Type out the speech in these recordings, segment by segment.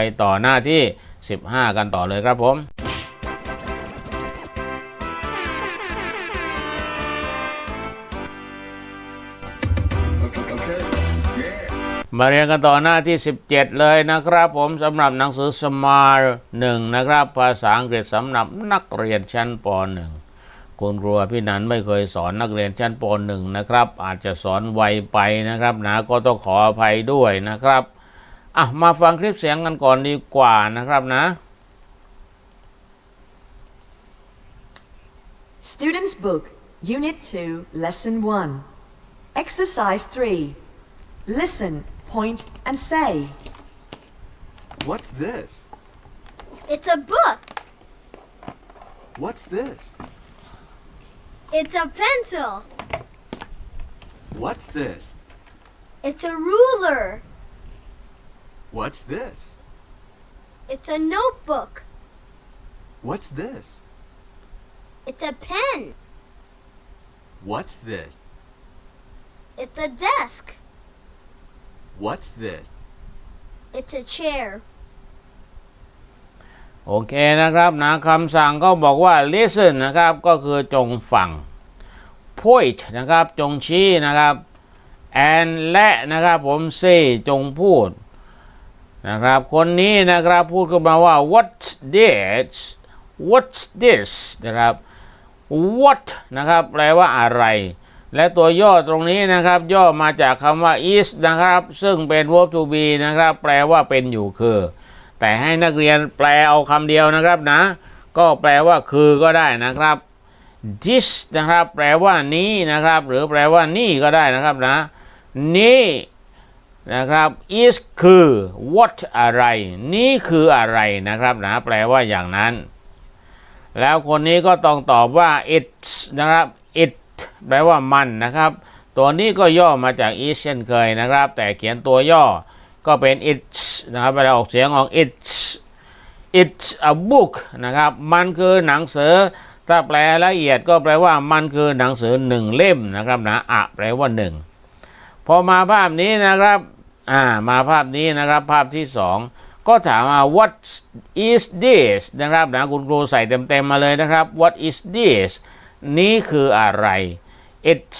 ไปต่อหน้าที่ 15 กันต่อเลยครับผม มาเรียนกันต่อหน้าที่ 17 เลยนะครับผมสำหรับหนังสือสมาร์หนึ่งนะครับ ภาษาอังกฤษสำหรับนักเรียนชั้นป .1 คุณครูพี่นันไม่เคยสอนนักเรียนชั้นป .1 นะครับ อาจจะสอนไวไปนะครับนะก็ต้องขออภัยด้วยนะครับ อ่ะมาฟังคลิปเสียงกันก่อนดีกว่านะครับนะ Student's Book, Unit 2, Lesson 1. Exercise 3. Listen, point, and say. What's this? It's a book. What's this? It's a pencil. What's this? It's a ruler. What's this? It's a notebook. What's this? It's a pen. What's this? It's a desk. What's this? It's a chair. โอเคนะครับนะคำสั่งก็บอกว่า listen นะครับ ก็คือจงฟัง point นะครับ จงชี้นะครับ and และนะครับผม say จงพูด นะครับ คนนี้นะครับพูดขึ้นมาว่า what's this what's this นะครับ what นะครับแปลว่าอะไร และตัวย่อตรงนี้นะครับ ย่อมาจากคำว่า is นะครับ ซึ่งเป็น verb to be นะครับ แปลว่าเป็นอยู่คือ แต่ให้นักเรียนแปลเอาคำเดียวนะครับนะ ก็แปลว่าคือก็ได้นะครับ this นะครับ แปลว่านี้นะครับ หรือแปลว่านี่ก็ได้นะครับนะ นี่ นะครับ is คือ what อะไร นี่คืออะไรนะครับนะแปลว่าอย่างนั้น แล้วคนนี้ก็ต้องตอบว่า it นะครับ it แปลว่ามันนะครับ ตัวนี้ก็ย่อมาจาก is เช่นเคยนะครับ แต่เขียนตัวย่อก็เป็น it นะครับเวลาออกเสียงออก it it's a book นะครับ มันคือหนังสือ ถ้าแปลละเอียดก็แปลว่ามันคือหนังสือหนึ่งเล่มนะครับนะอะแปลว่าหนึ่งพอมาภาพนี้นะครับ อ่ามาภาพนี้นะครับภาพที่สองก็ถามว่า what is this นะครับนะคุณครูใส่เต็มๆมาเลยนะครับ what is this นี่คืออะไร it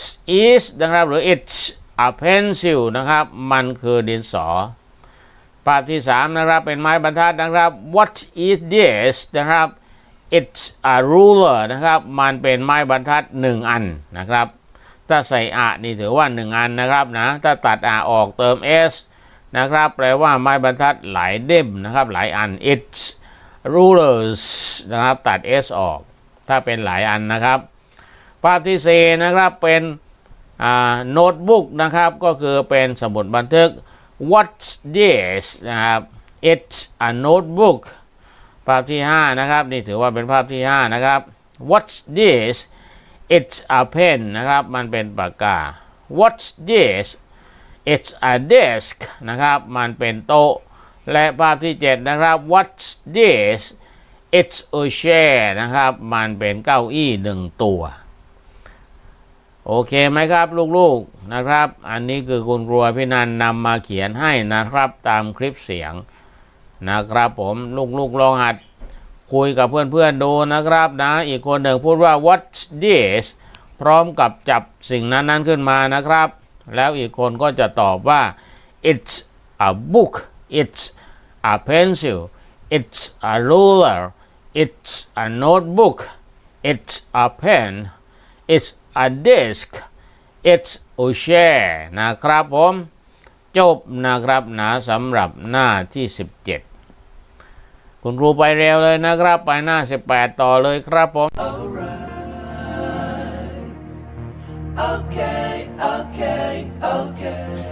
is นะครับหรือ it's a pencil นะครับมันคือดินสอ ภาพที่สามนะครับเป็นไม้บรรทัดนะครับ what is this นะครับ it's a ruler นะครับ มันเป็นไม้บรรทัดหนึ่งอันนะครับ ถ้าใส่อะนี่ถือว่าหนึ่งอันนะครับนะถ้าตัดอะออกเติม s นะครับ แปลว่าไม้บรรทัดหลายเล่มนะครับ หลายอัน it's rulers นะครับตัด s ออก ถ้าเป็นหลายอันนะครับ ภาพที่สี่นะครับเป็นโน้ตบุ๊กนะครับ ก็คือเป็นสมุดบันทึก what's this นะครับ it's a notebook ภาพที่ 5 นะครับ นี่ถือว่าเป็นภาพที่ 5 นะครับ what's this it's a pen นะครับ มันเป็นปากกา what's this it's a desk นะครับ มันเป็นโต๊ะ และภาพที่ 7 นะครับ what's this it's a chair นะครับ มันเป็นเก้าอี้หนึ่งตัว โอเคไหมครับลูกๆนะครับ อันนี้คือคุณครูพี่นันนำมาเขียนให้นะครับตามคลิปเสียงนะครับผมลูกๆลองหัด คุยกับเพื่อนๆดูนะครับนะ อีกคนหนึ่งพูดว่า what's this พร้อมกับจับสิ่งนั้นๆขึ้นมานะครับ แล้วอีกคนก็จะตอบว่า it's a book it's a pencil it's a ruler it's a notebook it's a pen it's a desk it's a chair นะครับผม จบนะครับนะสำหรับหน้าที่ 17 คุณครูไปเร็วเลยนะครับ ไปหน้า 18 ต่อเลยครับผม okay, okay, okay.